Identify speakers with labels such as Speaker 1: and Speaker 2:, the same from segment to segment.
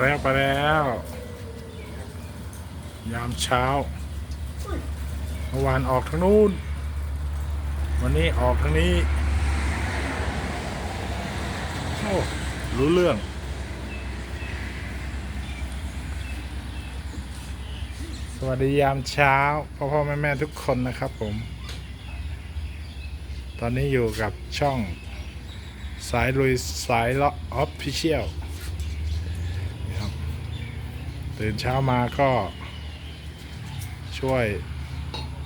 Speaker 1: แล้วไปแล้ว ยามเช้าเมื่อวานออกทางนู้น วันนี้ออกทางนี้ โอ้รู้เรื่อง สวัสดียามเช้าพ่อพ่อแม่แม่ทุกคนนะครับผม ตอนนี้อยู่กับช่องสายลุยสายเลาะออฟฟิเชียล ตื่นเช้ามาก็ ช่วย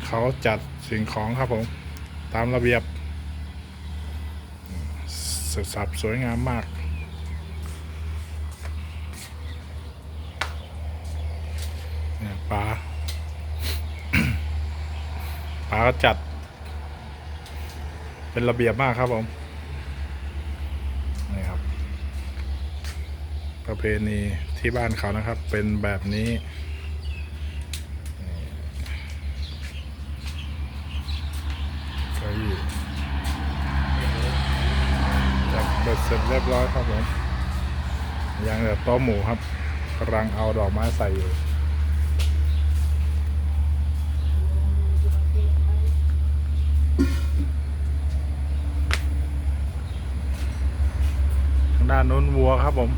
Speaker 1: เขาจัดสิ่งของครับผม ตามระเบียบสดสับสวยงามมากเนี่ยป๋าป๋าก็จัด เป็นระเบียบมากครับผม นี่ครับ ประเพณีที่บ้านเขานะครับ เป็นแบบนี้ก้าอี้จัดเบ็ดเสร็จเรียบร้อยครับผมยังเหลือโต๊ะหมูครับกำลังเอาดอกไม้ใส่อยู่ทางด้านนู้นวัวครับผม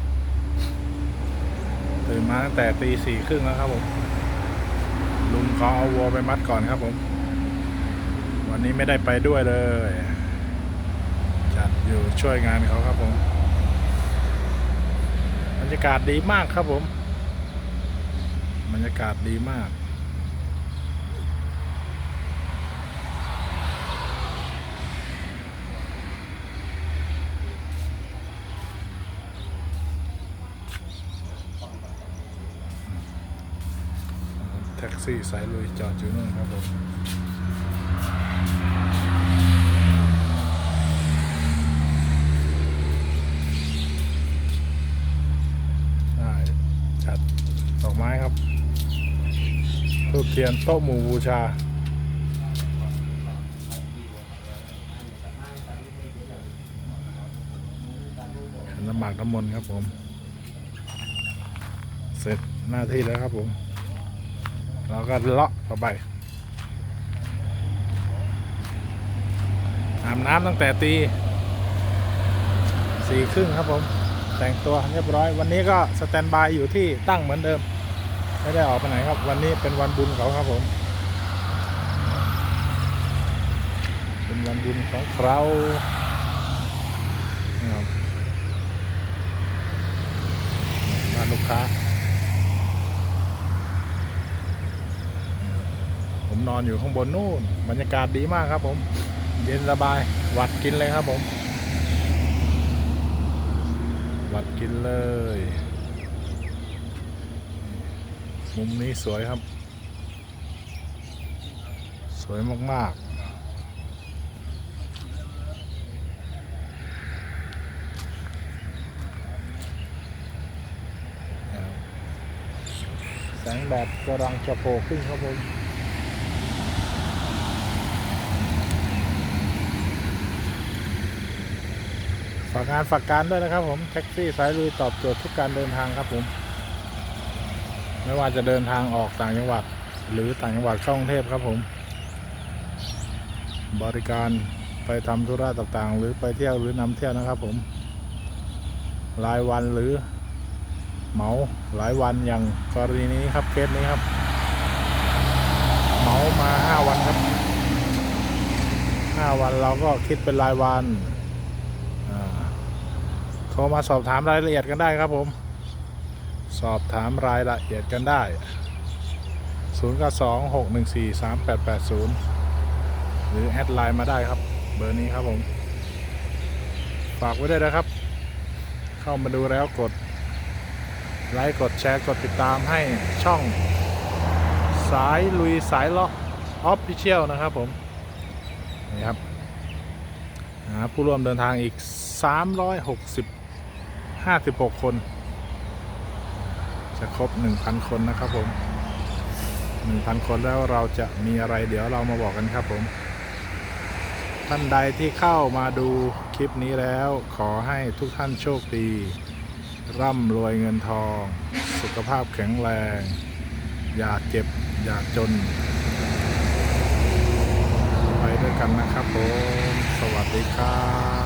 Speaker 1: ตื่นมาตั้งแต่ตีสี่ครึ่งแล้วครับผม ลุงเขาเอาวัวไปมัดก่อนครับผม วันนี้ไม่ได้ไปด้วยเลย จัดอยู่ช่วยงานเขาครับผม บรรยากาศดีมากครับผม บรรยากาศดีมาก แท็กซี่สายลุยจอดอยู่นู่นครับผมได้จัดดอกไม้ครับทูบเทียนโต๊ะหมู่บูชาขันน้ำหมากน้ำมนต์ครับผม เสร็จหน้าที่แล้วครับผม เราก็เลาะต่อไปอาบน้ำตั้งแต่ตีสี่ครึ่งครับผม แต่งตัวเรียบร้อย วันนี้ก็สแตนบายอยู่ที่ตั้งเหมือนเดิม ไม่ได้ออกไปไหนครับ วันนี้เป็นวันบุญเขาครับผม เป็นวันบุญของเรานี่ครับบ้านลูกค้า ผมนอนอยู่ข้างบนนู่นบรรยากาศดีมากครับ ผม เย็นสบายหวัดกินเลยครับผมหวัดกินเลย มุมนี้สวยครับ สวยมากๆแสงแดดกำลังจะโผล่ขึ้นครับผม ฝากงานฝากการด้วยนะครับผมแท็กซี่สายลุยตอบโจทย์ทุกการเดินทางครับผม ไม่ว่าจะเดินทางออกต่างจังหวัด หรือต่างจังหวัดเข้ากรุงเทพครับผม บริการไปทำธุระต่างๆ หรือไปเที่ยวหรือนำเที่ยวนะครับผม รายวันหรือเหมาหลายวันอย่างกรณีนี้ครับเคสนี้ครับ เหมามาห้าวันครับห้าวันเราก็คิดเป็นรายวัน ทรมาสอบถามรายละเอียดกันได้ครับผม สอบถามรายละเอียดกันได้ 0 9 2 6 1 4 3 8 8 0 หรือ แอดไลน์มาได้ครับ เบอร์นี้ครับผม ฝากไว้ด้วยนะครับ เข้ามาดูแล้วกด ไลค์ กดแชร์ กดติดตามให้ช่อง สายลุยสายเลาะออฟฟิเชียลนะครับผม นี่ครับผู้ร่วมเดินทางอีก 360 56 คน จะครบ 1,000 คนนะครับผม 1,000 คนแล้วเราจะมีอะไรเดี๋ยวเรามาบอกกันครับผม ท่านใดที่เข้ามาดูคลิปนี้แล้วขอให้ทุกท่านโชคดี ร่ำรวยเงินทอง สุขภาพแข็งแรง อย่าเจ็บ อย่าจน ไปด้วยกันนะครับผม สวัสดีครับ